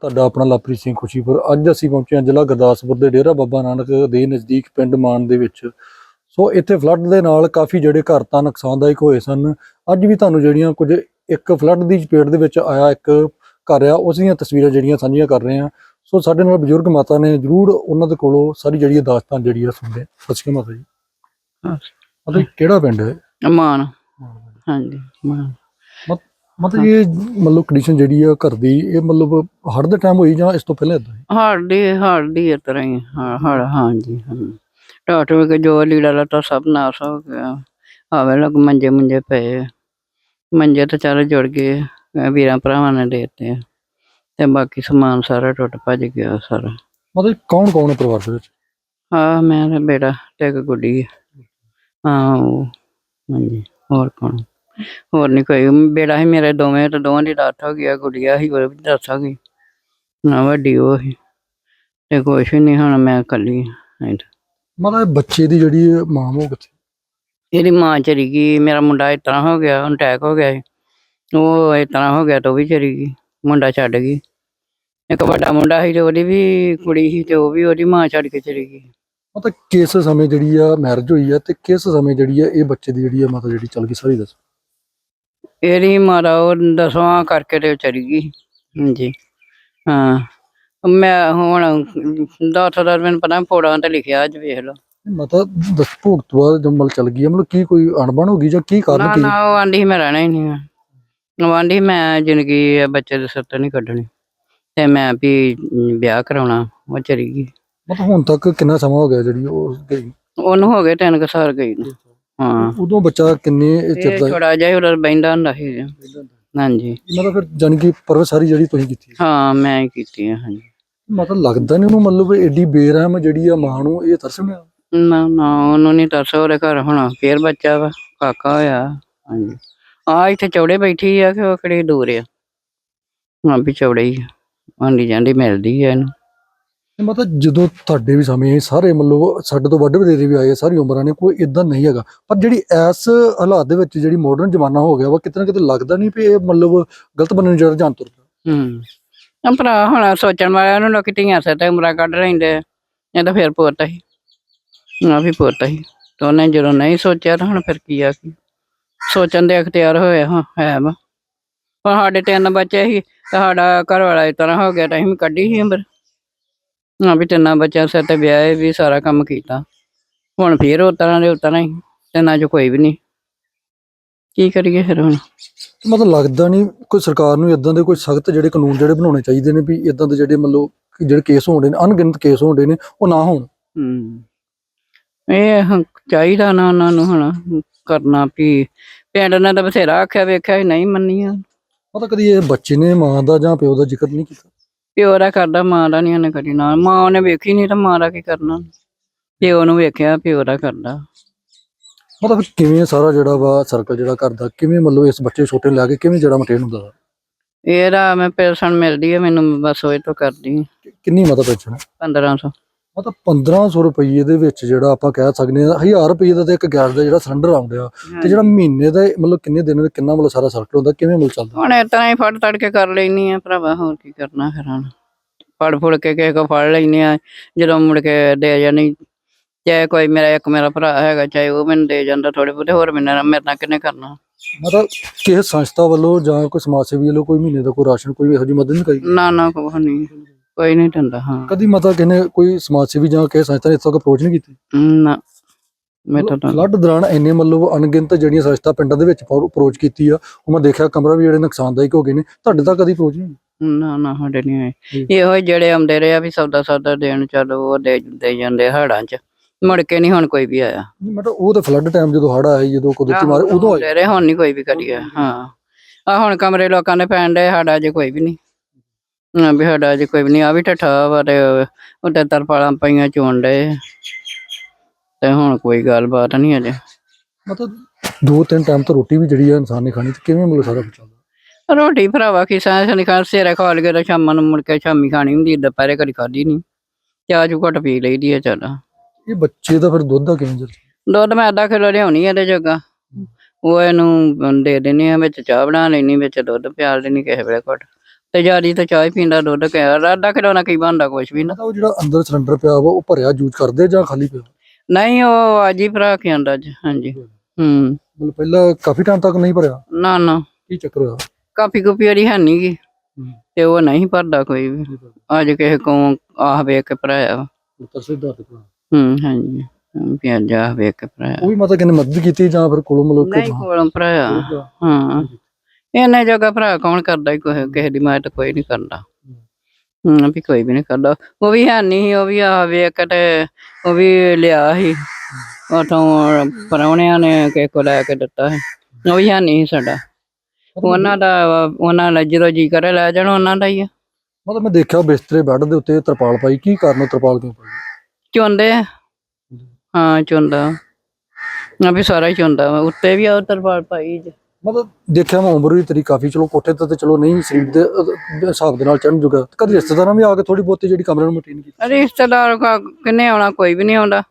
ਤੁਹਾਡਾ ਆਪਣਾ ਲਵਪ੍ਰੀਤ ਸਿੰਘ ਖੁਸ਼ੀਪੁਰ। ਅੱਜ ਅਸੀਂ ਪਹੁੰਚੇ ਹਾਂ ਜ਼ਿਲ੍ਹਾ ਗੁਰਦਾਸਪੁਰ ਦੇ ਡੇਰਾ ਬਾਬਾ ਨਾਨਕ ਦੇ ਨਜ਼ਦੀਕ ਪਿੰਡ ਮਾਨ ਦੇ ਵਿੱਚ। ਸੋ ਇੱਥੇ ਫਲੱਡ ਦੇ ਨਾਲ ਕਾਫੀ ਜਿਹੜੇ ਘਰ ਤਾਂ ਨੁਕਸਾਨਦਾਇਕ ਹੋਏ ਸਨ। ਅੱਜ ਵੀ ਤੁਹਾਨੂੰ ਜਿਹੜੀਆਂ ਕੁਝ ਇੱਕ ਫਲੱਡ ਦੀ ਚਪੇਟ ਦੇ ਵਿੱਚ ਆਇਆ ਇੱਕ ਘਰ ਆ ਉਸ ਦੀਆਂ ਤਸਵੀਰਾਂ ਜਿਹੜੀਆਂ ਸਾਂਝੀਆਂ ਕਰ ਰਹੇ ਹਾਂ। ਸੋ ਸਾਡੇ ਨਾਲ ਬਜ਼ੁਰਗ ਮਾਤਾ ਨੇ ਜਰੂਰ ਉਹਨਾਂ ਦੇ ਕੋਲੋਂ ਸਾਰੀ ਜਿਹੜੀ ਦਾਸਤਾਨ ਜਿਹੜੀ ਆ ਸੁਣਦੇ। ਸਤਿ ਸ਼੍ਰੀ ਅਕਾਲ ਮਾਤਾ ਜੀ। ਹਾਂ। ਕਿਹੜਾ ਪਿੰਡ ਹੈ? ਮਾਨ। ਹਾਂਜੀ ਮਾਨ। ਮਤਲਬ ਇਹ ਮਤਲਬ ਕੰਡੀਸ਼ਨ ਜਿਹੜੀ ਆ ਘਰ ਦੀ ਇਹ ਮਤਲਬ ਹੜ ਦੇ ਟਾਈਮ ਹੋਈ ਜਾਂ ਇਸ ਤੋਂ ਪਹਿਲਾਂ ਇਦਾਂ ਹਾਰਡੀ ਹਾਰਡੀ ਇਸ ਤਰ੍ਹਾਂ ਹੀ ਹਾਂ ਹਾਂ ਹਾਂਜੀ ਹਾਂ। ਟਾਟ ਕੇ ਜੋ ਲੀੜਾ ਲੱਤਾ ਸਭ ਨਾਸ ਹੋ ਗਿਆ। ਆਵੇ ਲੋਕ ਮੰਜੇ ਮੁੰਜੇ ਪਏ। ਮੰਜੇ ਤੇ ਚਾਰੇ ਜੁੜ ਗਏ ਵੀਰਾਂ ਭਰਾਵਾਂ ਨੇ ਦਿੱਤੇ। ਤੇ ਬਾਕੀ ਸਮਾਨ ਸਾਰਾ ਟੁੱਟ ਭੱਜ ਗਿਆ ਸਾਰਾ। ਮਤਲਬ ਕੌਣ ਕੌਣ ਹੈ ਪਰਿਵਾਰ ਦੇ ਵਿੱਚ? ਆ ਮੈਂ ਬੇਟਾ ਤੇ ਇੱਕ ਗੁੱਡੀ ਆ। ਹਾਂ ਉਹ, ਹਾਂਜੀ ਹੋਰ ਕੌਣ? ਹੋਰ ਨਹੀਂ ਕੋਈ ਬੇੜਾ ਹੀ ਮੇਰੇ ਦੋਵੇਂ ਤੇ ਦੋਵਾਂ ਦੀ ਡਾਟ ਹੋ ਗਿਆ ਗੁੱਡੀਆ ਸੀ ਉਹ ਵੀ ਦੱਸ ਹੋ ਗਈ। ਨਾ ਵੱਡੀ ਉਹ ਸੀ ਤੇ ਕੁਛ ਨਹੀਂ ਹੁਣ ਮੈਂ ਇਕੱਲੀ ਹਾਂ ਮਤਲਬ ਇਹ ਬੱਚੇ ਦੀ ਜਿਹੜੀ ਇਹ ਮਾਂ ਉਹ ਕਿੱਥੇ? ਇਹਦੀ ਮਾਂ ਚਲੀ ਗਈ ਮੇਰਾ ਮੁੰਡਾ ਇਸ ਤਰ੍ਹਾਂ ਹੋ ਗਿਆ ਉਹਨੂੰ ਅਟੈਕ ਹੋ ਗਿਆ ਸੀ। ਉਹ ਇਸ ਤਰ੍ਹਾਂ ਹੋ ਗਿਆ ਤਾਂ ਉਹ ਵੀ ਚਲੀ ਗਈ ਮੁੰਡਾ ਛੱਡ ਗਈ। ਇੱਕ ਵੱਡਾ ਮੁੰਡਾ ਸੀ ਤੇ ਉਹਦੀ ਵੀ ਕੁੜੀ ਸੀ ਤੇ ਉਹ ਵੀ ਉਹਦੀ ਮਾਂ ਛੱਡ ਕੇ ਚਲੀ ਗਈ। ਮਤਲਬ ਕਿਸ ਸਮੇਂ ਜਿਹੜੀ ਆ ਮੈਰਿਜ ਹੋਈ ਆ ਤੇ ਕਿਸ ਸਮੇਂ ਜਿਹੜੀ ਆ ਇਹ ਬੱਚੇ ਦੀ ਜਿਹੜੀ ਆ ਮਾਤਾ ਜਿਹੜੀ ਚੱਲ ਗਈ ਸਾਰੀ ਦੱਸ। ਇਹਦੀ ਮਾਤਾ ਉਹ ਦਸਵਾਂ ਕਰਕੇ ਤੇ ਉਹ ਚਲੀ ਗਈ। ਹਾਂਜੀ। ਹਾਂ। ਮੈਂ ਹੁਣ ਦਸ ਦਾ ਮੈਨੂੰ ਪਤਾ ਫੋੜਾਂ ਤੇ ਲਿਖਿਆ ਅੱਜ ਵੇਖ ਲਓ। ਮਾਤਾ ਦਸ ਭੋਗ ਤੋਂ ਬਾਅਦ ਜੰਮਲ ਚੱਲ ਗਈ ਮਤਲਬ ਕੀ ਕੋਈ ਅਣਬਣ ਹੋ ਗਈ ਜਾਂ ਕੀ ਕਾਰਨ ਨਾ ਕੀ? ਨਾ ਉਹ ਆਂਦੀ ਸੀ ਮੈਂ ਰਹਿਣਾ ਹੀ ਨਹੀਂ ਆ। ਉਹ ਆਂਦੀ ਮੈਂ ਜ਼ਿੰਦਗੀ ਇਹ ਬੱਚੇ ਦੇ ਸਿਰ ਤੋਂ ਨਹੀਂ ਕੱਢਣੀ। ਤੇ ਮੈਂ ਵੀ ਵਿਆਹ ਕਰਾਉਣਾ ਉਹ ਚਲੀ ਗਈ। ਮਤਲਬ ਹੁਣ ਤੱਕ ਕਿੰਨਾ ਸਮਾਂ ਹੋ ਗਿਆ ਜਿਹੜੀ ਉਹ ਗਈ? ਉਹਨੂੰ ਹੋ ਗਏ ਤਿੰਨ ਕੁ ਸਾਲ ਗਈ ਨੂੰ। ਹਾਂ। ਉਦੋਂ ਬੱਚਾ ਕਿੰਨੇ ਇਹ ਚਿਰ ਦਾ ਥੋੜਾ ਜਿਹਾ ਉਹ ਬੈਂਦਾ ਹੁੰਦਾ ਸੀ। ਹਾਂਜੀ। ਮਤਲਬ ਫਿਰ ਜਾਣੀ ਕਿ ਪਰਵਰਿਸ਼ ਸਾਰੀ ਜਿਹੜੀ ਤੁਸੀਂ ਕੀਤੀ ਹਾਂ ਮੈਂ ਹੀ ਕੀਤੀ ਆ ਹਾਂਜੀ। ਮਤਲਬ ਲੱਗਦਾ ਨਹੀਂ ਉਹਨੂੰ ਮਤਲਬ ਐਡੀ ਬੇਰਹਿਮ ਜਿਹੜੀ ਆ ਮਾਂ ਨੂੰ ਇਹ ਤਰਸਣਾ ਨਾ ਨਾ ਉਹਨੂੰ ਨਹੀਂ ਦੱਸ ਉਹਦੇ ਘਰ ਹੁਣ ਫੇਰ ਬੱਚਾ ਵਾ ਕਾਕਾ ਹੋਇਆ ਹਾਂਜੀ। ਆ ਇੱਥੇ ਚੌੜੇ ਬੈਠੀ ਆ ਕਿ ਉਹ ਕਿਹੜੀ ਦੂਰ ਆ? ਹਾਂ ਵੀ ਚੌੜੇ ਹੀ ਆ। ਆਂਦੀ ਜਾਂਦੀ ਮਿਲਦੀ ਆ ਇਹਨੂੰ। ਮਤਲਬ ਜਦੋਂ ਤੁਹਾਡੇ ਵੀ ਸਮੇਂ ਸਾਰੇ ਮਤਲਬ ਸਾਡੇ ਤੋਂ ਵੱਡੇ ਵਡੇਰੇ ਵੀ ਆਏ ਆ, ਸਾਰੀ ਉਮਰਾਂ ਨੇ ਕੋਈ ਇਦਾਂ ਨਹੀਂ ਹੈਗਾ। ਪਰ ਜਿਹੜੀ ਇਸ ਹਾਲਾਤ ਦੇ ਵਿੱਚ ਜਿਹੜੀ ਮਾਡਰਨ ਜ਼ਮਾਨਾ ਹੋ ਗਿਆ ਵਾ ਕਿਤੇ ਨਾ ਕਿਤੇ ਲੱਗਦਾ ਨਹੀਂ ਵੀ ਇਹ ਮਤਲਬ ਗਲਤ ਬੰਨੇ ਨੂੰ ਜਿਹੜਾ ਜਾਣ ਤੁਰ ਪਿਆ। ਹੂੰ। ਆ ਭਰਾ ਹੁਣ ਸੋਚਣ ਵਾਲਿਆਂ ਨੂੰ ਲੋਕੀ ਧੀਆਂ ਸਿਰ ਤੇ ਉਮਰਾਂ ਕੱਢ ਲੈਂਦੇ ਆ। ਇਹ ਤਾਂ ਫੇਰ ਪੁੱਤ ਹੀ। ਆ ਵੀ ਪੁੱਤ ਹੀ। ਤੇ ਉਹਨੇ ਜਦੋਂ ਨਹੀਂ ਸੋਚਿਆ ਤਾਂ ਹੁਣ ਫਿਰ ਕੀ ਆ ਕੀ। ਸੋਚਣ ਦੇ ਅਖਤਿਆਰ ਹੋਇਆ ਹਾਂ ਹੈ ਵਾ। ਪਰ ਸਾਡੇ ਤਿੰਨ ਬੱਚੇ ਸੀ ਤੇ ਸਾਡਾ ਘਰ ਵਾਲਾ ਇਸ ਤਰ੍ਹਾਂ ਹੋ ਗਿਆ ਤਾਂ ਅਸੀਂ ਵੀ ਕੱਢੀ ਸੀ ਉਮਰ। ਹਾਂ ਵੀ ਤਿੰਨਾਂ ਬੱਚਿਆਂ ਸਿਰ ਤੇ ਵਿਆਹ ਵੀ ਸਾਰਾ ਕੰਮ ਕੀਤਾ। ਹੁਣ ਫੇਰ ਉਹ ਤਰ੍ਹਾਂ ਦੇ ਉਹ ਤਰ੍ਹਾਂ ਹੀ ਤਿੰਨਾਂ ਚ ਕੋਈ ਵੀ ਨਹੀਂ ਕੀ ਕਰੀਏ ਫਿਰ ਹੁਣ? ਮਤਲਬ ਲੱਗਦਾ ਨਹੀਂ ਕੋਈ ਸਰਕਾਰ ਨੂੰ ਇਦਾਂ ਦੇ ਕੋਈ ਸਖਤ ਜਿਹੜੇ ਕਾਨੂੰਨ ਜਿਹੜੇ ਬਣਾਉਣੇ ਚਾਹੀਦੇ ਨੇ ਵੀ ਇਦਾਂ ਦੇ ਜਿਹੜੇ ਮਤਲਬ ਕਿ ਜਿਹੜੇ ਕੇਸ ਹੋਣਦੇ ਨੇ ਅਣਗਿਣਤ ਕੇਸ ਹੋਣਦੇ ਨੇ ਉਹ ਨਾ ਹੋਣ। ਹਮ ਇਹ ਚਾਹੀਦਾ ਨਾ ਉਹਨਾਂ ਨੂੰ ਹੁਣ ਕਰਨਾ ਵੀ ਪਿੰਡ ਨੇ ਤਾਂ ਬਥੇਰਾ ਆਖਿਆ ਵੇਖਿਆ ਨਹੀਂ ਮੰਨੀਆਂ। ਪਤਾ ਕਦੀ ਇਹ ਬੱਚੇ ਨੇ ਮਾਂ ਦਾ ਜਾਂ ਪਿਓ ਦਾ ਜ਼ਿਕਰ ਨਹੀਂ ਕੀਤਾ? ਪਿਓ ਦਾ ਕਰਦਾ ਮਾਂ ਦਾ ਨਹੀਂ ਉਹਨੇ ਕਰੀ ਨਾ ਮਾਂ ਉਹਨੇ ਵੇਖੀ ਨਹੀਂ ਤਾਂ ਮਾਂ ਦਾ ਕੀ ਕਰਨਾ। ਪਿਓ ਨੂੰ ਵੇਖਿਆ ਪਿਓ ਦਾ ਕਰਦਾ। ਮਤਲਬ ਕਿਵੇਂ ਸਾਰਾ ਜਿਹੜਾ ਵਾ ਸਰਕਲ ਜਿਹੜਾ ਕਰਦਾ ਕਿਵੇਂ ਮਤਲਬ ਇਸ ਬੱਚੇ ਛੋਟੇ ਨੂੰ ਲੈ ਕੇ ਕਿਵੇਂ ਜਿਹੜਾ ਮਟੇਨ ਹੁੰਦਾ? ਇਹਦਾ ਮੈਂ ਪੈਸਣ ਮਿਲਦੀ ਹੈ ਮੈਨੂੰ ਬਸ ਉਹ ਤੋਂ ਕਰਦੀ ਹਾਂ, ਕਿ- ਕਿੰਨੀ ਮਤਲਬ ਪੈਨਸ਼ਨ 1500 ਮਤਲਬ 1500 ਰੁਪਏ ਦੇ ਵਿੱਚ ਜਿਹੜਾ ਆਪਾਂ ਕਹਿ ਸਕਦੇ ਹਾਂ 1000 ਰੁਪਏ ਦਾ ਤੇ ਇੱਕ ਗੈਸ ਦਾ ਜਿਹੜਾ ਸਿਲੰਡਰ ਆਉਂਦਾ ਤੇ ਜਿਹੜਾ ਮਹੀਨੇ ਦਾ ਮਤਲਬ ਕਿੰਨੇ ਦਿਨ ਦਾ ਕਿੰਨਾ ਮਤਲਬ ਸਾਰਾ ਸਰਕਲ ਹੁੰਦਾ ਕਿਵੇਂ ਮਿਲ ਚੱਲਦਾ? ਹੁਣ ਤਰ੍ਹਾਂ ਹੀ ਫੜ ਤੜ ਕੇ ਕਰ ਲੈਣੀ ਆ ਭਰਾਵਾ ਹੋਰ ਕੀ ਕਰਨਾ ਫਿਰ ਹੁਣ। ਫੜ ਫੁੜ ਕੇ ਕਿਸੇ ਕੋ ਫੜ ਲੈਣੀ ਆ ਜਦੋਂ ਮੁੜ ਕੇ ਦੇ ਜਾਣੀ ਚਾਹੇ ਕੋਈ ਮੇਰਾ ਇੱਕ ਮੇਰਾ ਭਰਾ ਹੈਗਾ ਚਾਹੇ ਉਹ ਮੈਨੂੰ ਦੇ ਜਾਂਦਾ ਥੋੜੇ ਬਹੁਤੇ ਹੋਰ ਮੈਨੂੰ ਮੇਰੇ ਨਾਲ ਕਿੰਨੇ ਕਰਨਾ? ਮਤਲਬ ਕਿਸੇ ਸੰਸਥਾ ਵੱਲੋਂ ਜਾਂ ਕੋਈ ਸਮਾਜ ਸੇਵੀ ਵੱਲੋਂ ਕੋਈ ਮਹੀਨੇ ਦਾ ਕੋਈ ਰਾਸ਼ਨ ਕੋਈ ਇਹੋ ਜਿਹੀ ਮਦਦ ਨਹੀਂ ਕਰੀ? ਨਾ ਨਾ ਕੁਛ ਨਹੀਂ। ਕੋਈ ਨਹੀਂ ਦਿੰਦਾ ਹਾਂ। ਕਦੀ ਮਤਲਬ ਕਿਨੇ ਕੋਈ ਸਮਾਜ ਸੇਵੀ ਜਾਂ ਕਿਸੇ ਸੰਸਥਾ ਨੇ ਇੱਥੋਂ ਅਪਰੋਚ ਨਹੀਂ ਕੀਤੀ? ਨਾ। ਮੈਂ ਤਾਂ ਫਲੱਡ ਦੌਰਾਨ ਇੰਨੇ ਮਤਲਬ ਅਣਗਿਣਤ ਜਿਹੜੀਆਂ ਸੰਸਥਾ ਪਿੰਡਾਂ ਦੇ ਵਿੱਚ ਅਪਰੋਚ ਕੀਤੀ ਆ ਉਹ ਮੈਂ ਦੇਖਿਆ ਕਮਰਾ ਵੀ ਜਿਹੜੇ ਨੁਕਸਾਨਦਾਇਕ ਹੋ ਗਏ ਨੇ ਤੁਹਾਡੇ ਤੱਕ ਕਦੀ ਅਪਰੋਚ ਨਹੀਂ? ਨਾ ਨਾ ਸਾਡੇ ਨਹੀਂ ਆਏ। ਇਹੋ ਜਿਹੜੇ ਆਉਂਦੇ ਰਹੇ ਆ ਵੀ ਸੌਦਾ ਸੌਦਾ ਦੇਣ ਚੱਲ ਉਹ ਦੇ ਦੇ ਜਾਂਦੇ ਹੜਾਂ ਚ। ਮੁੜ ਕੇ ਨਹੀਂ ਹੁਣ ਕੋਈ ਵੀ ਆਇਆ। ਮਤਲਬ ਉਹ ਤਾਂ ਫਲੱਡ ਟਾਈਮ ਜਦੋਂ ਹੜ ਆਇਆ ਜਦੋਂ ਕੁਦਰਤੀ ਮਾਰੇ ਉਦੋਂ ਰਹੇ ਹੁਣ ਨਹੀਂ ਕੋਈ ਵੀ ਕਰੀਆ ਹਾਂ। ਆ ਹੁਣ ਕਮਰੇ ਲੋਕਾਂ ਦੇ ਪੈਣ ਦੇ ਸਾਡਾ ਅਜੇ ਕੋਈ ਵੀ ਨਹੀਂ। ਵੀ ਸਾਡਾ ਅਜੇ ਕੋਈ ਵੀ ਨਹੀਂ ਆ ਵੀ ਠੱਠਾ ਵਾ ਤੇ ਉੱਤੇ ਤਰਪਾਲਾਂ ਪਈਆਂ ਚੋਣ ਦੇ ਤੇ ਹੁਣ ਕੋਈ ਗੱਲਬਾਤ ਨਹੀਂ ਅਜੇ। ਮਤਲਬ ਦੋ ਤਿੰਨ ਟਾਈਮ ਤਾਂ ਰੋਟੀ ਵੀ ਜਿਹੜੀ ਆ ਇਨਸਾਨ ਨੇ ਖਾਣੀ ਤੇ ਕਿਵੇਂ ਮਤਲਬ ਸਾਰਾ ਚੱਲਦਾ? ਰੋਟੀ ਭਰਾਵਾ ਕਿਸਾਂ ਸਨ ਖਾ ਸੇਰੇ ਖਾ ਲਗੇ ਤਾਂ ਸ਼ਾਮਾਂ ਨੂੰ ਮੁੜ ਕੇ ਸ਼ਾਮੀ ਖਾਣੀ ਹੁੰਦੀ ਦੁਪਹਿਰੇ ਕਦੀ ਖਾਦੀ ਨਹੀਂ ਚਾਹ ਚੂ ਘਟ ਪੀ ਲਈਦੀ ਆ ਚੱਲ। ਇਹ ਬੱਚੇ ਦਾ ਫਿਰ ਦੁੱਧ ਦਾ ਕਿਵੇਂ ਚੱਲਦਾ? ਦੁੱਧ ਮੈਂ ਅੱਧਾ ਕਿਲੋ ਲਿਆਉਣੀ ਇਹਦੇ ਜੋਗਾ। ਉਹ ਇਹਨੂੰ ਦੇ ਦਿੰਨੀ ਆ ਵਿੱਚ ਚਾਹ ਬਣਾ ਲੈਣੀ ਵਿੱਚ ਦੁੱਧ ਪਿਆਲ ਦੇਣੀ ਕਿਸੇ ਵੇਲੇ ਘਟ। ਤੇ ਜਿਆਦੀ ਤਾਂ ਚਾਹ ਹੀ ਪੀਂਦਾ ਦੁੱਧ ਕਿ ਰਾਦਾ ਖਿਡੌਣਾ ਕੀ ਬਣਦਾ ਕੁਛ ਵੀ ਨਾ। ਉਹ ਜਿਹੜਾ ਅੰਦਰ ਸਿਲੰਡਰ ਪਿਆ ਵਾ ਉਹ ਭਰਿਆ ਯੂਜ਼ ਕਰਦੇ ਜਾਂ ਖਾਲੀ ਪਿਆ? ਨਹੀਂ ਉਹ ਅੱਜ ਹੀ ਭਰਾ ਕੇ ਆਂਦਾ ਅੱਜ ਹਾਂਜੀ। ਹੂੰ। ਮਤਲਬ ਪਹਿਲਾਂ ਕਾਫੀ ਟਾਈਮ ਤੱਕ ਨਹੀਂ ਭਰਿਆ? ਨਾ ਨਾ। ਕੀ ਚੱਕਰ ਹੋਇਆ? ਕਾਪੀ ਕੁਪੀ ਵਾਲੀ ਹੈ ਨੀ ਗੀ। ਤੇ ਉਹ ਨਹੀਂ ਭਰਦਾ ਕੋਈ ਵੀ। ਅੱਜ ਕਿਸੇ ਕੋ ਆਹ ਵੇਖ ਕੇ ਭਰਾਇਆ ਵਾ। ਤਰਸੇ ਦਾ ਤੇ ਭਰਾ। ਹੂੰ ਹਾਂਜੀ। ਆਹ ਵੇਖ ਕੇ ਭਰਾਇਆ। ਉਹ ਵੀ ਮਾਤਾ ਕਹਿੰਦੇ ਮਦਦ ਕੀਤੀ ਜਾਂ ਫਿਰ ਕੋਲੋਂ ਮਤਲਬ ਨਹੀਂ ਕੋਲੋਂ ਭਰਾਇਆ। ਹਾਂ। ਇਹਨੇ ਜਗ੍ਹਾ ਭਰਾ ਕੌਣ ਕਰਦਾ ਈ ਕੋਈ ਕਿਸੇ ਦੀ ਮਾਇਤ ਕੋਈ ਨਹੀਂ ਕਰਦਾ। ਹੂੰ ਵੀ ਕੋਈ ਵੀ ਨਹੀਂ ਕਰਦਾ। ਉਹ ਵੀ ਹੈ ਨਹੀਂ ਉਹ ਵੀ ਆ ਵੇਖ ਤੇ ਉਹ ਵੀ ਲਿਆ ਸੀ। ਉਥੋਂ ਪਰੌਣਿਆਂ ਨੇ ਕਿਸੇ ਕੋ ਲੈ ਕੇ ਦਿੱਤਾ ਸੀ। ਉਹ ਵੀ ਹੈ ਨਹੀਂ ਸਾਡਾ। ਉਹਨਾਂ ਦਾ ਉਹਨਾਂ ਦਾ ਜਦੋਂ ਜੀ ਕਰੇ ਲੈ ਜਾਣ ਉਹਨਾਂ ਦਾ ਹੀ ਆ। ਮਤਲਬ ਮੈਂ ਦੇਖਿਆ ਬਿਸਤਰੇ ਬੈੱਡ ਦੇ ਉੱਤੇ ਤਰਪਾਲ ਪਾਈ। ਕੀ ਕਾਰਨ ਤਰਪਾਲ ਕਿਉਂ ਪਾਈ? ਚੁੰਦੇ ਆ। ਹਾਂ ਚੁੰਦਾ। ਆ ਵੀ ਸਾਰਾ ਹੀ ਚੁੰਦਾ ਵਾ। ਉੱਤੇ ਵੀ ਆ ਤਰਪਾਲ ਪਾਈ ਜੀ। ਮਤਲਬ ਦੇਖਿਆ ਮੈਂ ਉਮਰ ਵੀ ਤੇਰੀ ਕਾਫੀ ਚਲੋ ਕੋਠੇ ਤੇ ਤੇ ਚਲੋ ਨਹੀਂ ਸਰੀਰ ਦੇ ਅਹ, ਹਿਸਾਬ ਦੇ ਨਾਲ ਚੜਨ ਜੁਗਾ। ਕਦੀ ਰਿਸ਼ਤੇਦਾਰਾਂ ਵੀ ਆ ਕੇ ਥੋੜੀ ਬਹੁਤੀ ਜਿਹੜੀ ਕਮਰੇ ਨੂੰ ਮਟੀਨ ਕੀਤੀ ਰਿਸ਼ਤੇਦਾਰ ਕਾ ਕਿੰਨੇ ਆਉਣਾ ਕੋਈ ਵੀ ਨਹੀਂ ਆਉਂਦਾ।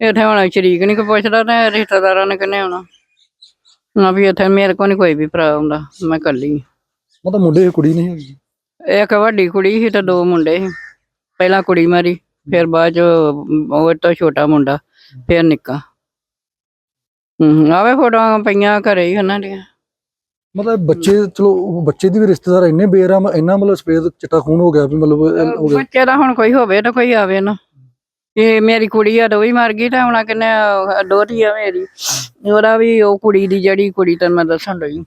ਇੱਥੇ ਹੁਣ ਸ਼ਰੀਕ ਨਹੀਂ ਕੋਈ ਪੁੱਛਦਾ ਤੇ ਰਿਸ਼ਤੇਦਾਰਾਂ ਨੇ ਕਿੰਨੇ ਆਉਣਾ। ਨਾ ਵੀ ਇੱਥੇ ਮੇਰੇ ਕੋਲ ਨਹੀਂ ਕੋਈ ਵੀ ਭਰਾ ਆਉਂਦਾ ਮੈਂ ਇਕੱਲੀ। ਮਤਲਬ ਮੁੰਡੇ ਕੁੜੀ ਨਹੀਂ ਹੈਗੀ। ਇੱਕ ਵੱਡੀ ਕੁੜੀ ਸੀ ਤੇ ਦੋ ਮੁੰਡੇ ਸੀ। ਪਹਿਲਾਂ ਕੁੜੀ ਮਾਰੀ ਫਿਰ ਬਾਅਦ ਚ ਉਹ ਤੋਂ ਛੋਟਾ ਮੁੰਡਾ ਫਿਰ ਨਿੱਕਾ। ਹੂੰ ਆਵੇ ਫੋਟੋਆਂ ਪਈਆਂ ਘਰੇ ਹੀ ਉਹਨਾਂ ਦੀਆਂ। ਮਤਲਬ ਬੱਚੇ ਚਲੋ ਬੱਚੇ ਦੀ ਵੀ ਰਿਸ਼ਤੇਦਾਰ ਇੰਨੇ ਬੇਰਾਮ ਇੰਨਾ ਮਤਲਬ ਸਫੇਦ ਚਿੱਟਾ ਖੂਨ ਹੋ ਗਿਆ ਵੀ ਮਤਲਬ ਇਹ ਹੋ ਗਿਆ। ਬੱਚੇ ਦਾ ਹੁਣ ਕੋਈ ਹੋਵੇ ਤਾਂ ਕੋਈ ਆਵੇ ਨਾ। ਇਹ ਮੇਰੀ ਕੁੜੀ ਆ ਵੀ ਮਰ ਗਈ ਤਾਂ ਹੁਣ ਕਿੰਨੇ ਦੋਤੀ ਆ ਮੇਰੀ। ਉਹਦਾ ਵੀ ਉਹ ਕੁੜੀ ਦੀ ਜਿਹੜੀ ਕੁੜੀ ਤੈਨੂੰ ਮੈਂ ਦੱਸਣ ਲਈ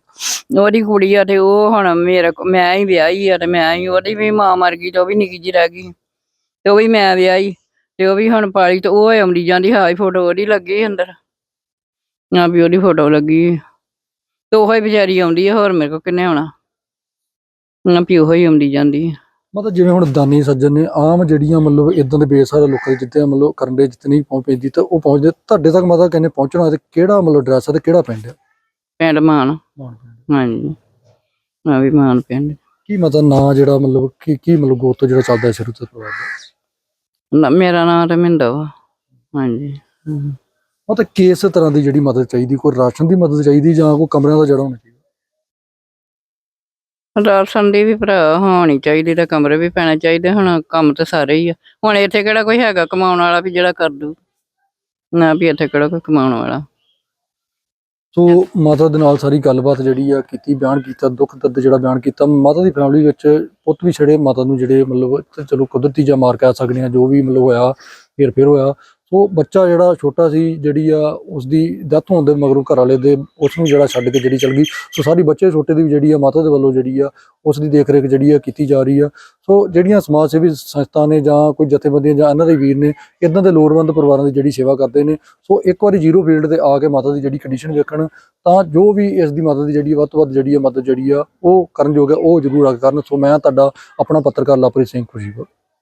ਉਹਦੀ ਕੁੜੀ ਆ ਤੇ ਉਹ ਹੁਣ ਮੇਰੇ ਮੈਂ ਹੀ ਵਿਆਹੀ ਆ ਤੇ ਮੈਂ ਹੀ ਉਹਦੀ ਵੀ ਮਾਂ ਮਰ ਗਈ ਤੇ ਉਹ ਵੀ ਨਿੱਕੀ ਜੀ ਰਹਿ ਗਈ। ਤੇ ਉਹ ਵੀ ਮੈਂ ਵਿਆਹੀ ਤੇ ਉਹ ਵੀ ਹੁਣ ਪਾਲੀ ਤੇ ਉਹ ਆਉਂਦੀ ਜਾਂਦੀ ਹਾਈ ਫੋਟੋ ਉਹਦੀ ਲੱਗੀ ਅੰਦਰ। ਆ ਵੀ ਉਹਦੀ ਫੋਟੋ ਲੱਗੀ। ਤੇ ਉਹ ਹੀ ਵਿਚਾਰੀ ਆਉਂਦੀ ਆ ਹੋਰ ਮੇਰੇ ਕੋ ਕਿੰਨੇ ਆਉਣਾ? ਨਾ ਉਹ ਹੀ ਆਉਂਦੀ ਜਾਂਦੀ ਆ। ਮਤਲਬ ਜਿਵੇਂ ਹੁਣ ਦਾਨੀ ਸੱਜਣ ਨੇ ਆਮ ਜਿਹੜੀਆਂ ਮਤਲਬ ਇਦਾਂ ਦੇ ਬੇਸਾਰੇ ਲੋਕਾਂ ਦੇ ਜਿੱਤੇ ਮਤਲਬ ਕਰਨ ਦੇ ਜਿੱਤੇ ਨਹੀਂ ਪਹੁੰਚ ਪੈਂਦੀ ਤਾਂ ਉਹ ਪਹੁੰਚਦੇ ਤੁਹਾਡੇ ਤੱਕ ਮਤਲਬ ਕਹਿੰਦੇ ਪਹੁੰਚਣਾ ਤੇ ਕਿਹੜਾ ਮਤਲਬ ਐਡਰੈਸ ਹੈ ਤੇ ਕਿਹੜਾ ਪਿੰਡ ਹੈ ਪਿੰਡ ਮਾਨ। ਹਾਂਜੀ। ਆ ਵੀ ਮਾਨ ਪਿੰਡ। ਕੀ ਮਤਲਬ ਨਾਂ ਜਿਹੜਾ ਮਤਲਬ ਕੀ ਕੀ ਮਤਲਬ ਗੋਤ ਜਿਹੜਾ ਚੱਲਦਾ ਹੈ ਸ਼ੁਰੂ ਤੋਂ ਪਰਿਵਾਰ ਦਾ? ਨਾ- ਮੇਰਾ ਨਾਮ ਰਮਿੰਦਰ ਵਾ। ਹਾਂਜੀ। ਮਤਲਬ ਕਿਸ ਤਰ੍ਹਾਂ ਦੀ ਜਿਹੜੀ ਮਦਦ ਚਾਹੀਦੀ ਕੋਈ ਰਾਸ਼ਨ ਦੀ ਮਦਦ ਚਾਹੀਦੀ ਜਾਂ ਕੋਈ ਕਮਰਿਆਂ ਦਾ ਜੜਾ ਹੋਣਾ ਚਾਹੀਦਾ? ਰਾਸ਼ਨ ਦੀ ਵੀ ਭਰਾ ਹੋਣੀ ਚਾਹੀਦੀ ਤੇ ਕਮਰੇ ਵੀ ਪੈਣੇ ਚਾਹੀਦੇ ਹੁਣ ਕੰਮ ਤੇ ਸਾਰੇ ਹੀ ਆ। ਹੁਣ ਇੱਥੇ ਕਿਹੜਾ ਕੋਈ ਹੈਗਾ ਕਮਾਉਣ ਵਾਲਾ ਵੀ ਜਿਹੜਾ ਕਰ ਦੂ? ਨਾ ਵੀ ਇੱਥੇ ਕਿਹੜਾ ਕੋਈ ਕਮਾਉਣ ਵਾਲਾ। ਸੋ ਮਾਤਾ ਦੇ ਨਾਲ ਸਾਰੀ ਗੱਲਬਾਤ ਜਿਹੜੀ ਆ ਕੀਤੀ ਬਿਆਨ ਕੀਤਾ ਦੁੱਖ ਦਰਦ ਜਿਹੜਾ ਬਿਆਨ ਕੀਤਾ ਮਾਤਾ ਦੀ ਫੈਮਿਲੀ ਵਿੱਚ ਪੁੱਤ ਵੀ ਛੜੇ ਮਾਤਾ ਨੂੰ ਜਿਹੜੇ ਮਤਲਬ ਚਲੋ ਕੁਦਰਤੀ ਜਾਂ ਮਾਰ ਕਹਿ ਸਕਦੇ ਆ ਜੋ ਵੀ ਮਤਲਬ ਹੋਇਆ ਫਿਰ ਫਿਰ ਹੋਇਆ ਸੋ ਬੱਚਾ ਜਿਹੜਾ ਛੋਟਾ ਸੀ ਜਿਹੜੀ ਆ ਉਸ ਦੀ ਡੈਥ ਹੋਣ ਦੇ ਮਗਰੋਂ ਘਰ ਵਾਲੇ ਦੇ ਉਸ ਨੂੰ ਜਿਹੜਾ ਛੱਡ ਕੇ ਜਿਹੜੀ ਚਲ ਗਈ। ਸੋ ਸਾਰੀ ਬੱਚੇ ਛੋਟੇ ਦੀ ਵੀ ਜਿਹੜੀ ਆ ਮਾਤਾ ਦੇ ਵੱਲੋਂ ਜਿਹੜੀ ਆ ਉਸ ਦੀ ਦੇਖ ਰੇਖ ਜਿਹੜੀ ਆ ਕੀਤੀ ਜਾ ਰਹੀ ਆ। ਸੋ ਜਿਹੜੀਆਂ ਸਮਾਜ ਸੇਵੀ ਸੰਸਥਾ ਨੇ ਜਾਂ ਕੋਈ ਜਥੇਬੰਦੀਆਂ ਜਾਂ ਇਹਨਾਂ ਦੇ ਵੀਰ ਨੇ ਇਦਾਂ ਦੇ ਲੋੜਵੰਦ ਪਰਿਵਾਰਾਂ ਦੀ ਜਿਹੜੀ ਸੇਵਾ ਕਰਦੇ ਨੇ। ਸੋ ਇੱਕ ਵਾਰੀ ਜ਼ੀਰੋ ਫੀਲਡ ਤੇ ਆ ਕੇ ਮਾਤਾ ਦੀ ਜਿਹੜੀ ਕੰਡੀਸ਼ਨ ਵੇਖਣ ਤਾਂ ਜੋ ਵੀ ਇਸ ਦੀ ਮਦਦ ਦੀ ਜਿਹੜੀ ਆ, ਵੱਧ ਤੋਂ ਵੱਧ ਜਿਹੜੀ ਆ ਮਦਦ ਜਿਹੜੀ ਆ ਉਹ ਕਰਨ ਯੋਗ ਹੈ ਉਹ ਜ਼ਰੂਰ ਆ ਕਰਨ। ਸੋ ਮੈਂ ਤੁਹਾਡਾ ਆਪਣਾ ਪੱਤਰਕਾਰ ਲਵਪ੍ਰੀਤ ਸਿੰਘ ਖੁਸ਼ੀਪੁਰ।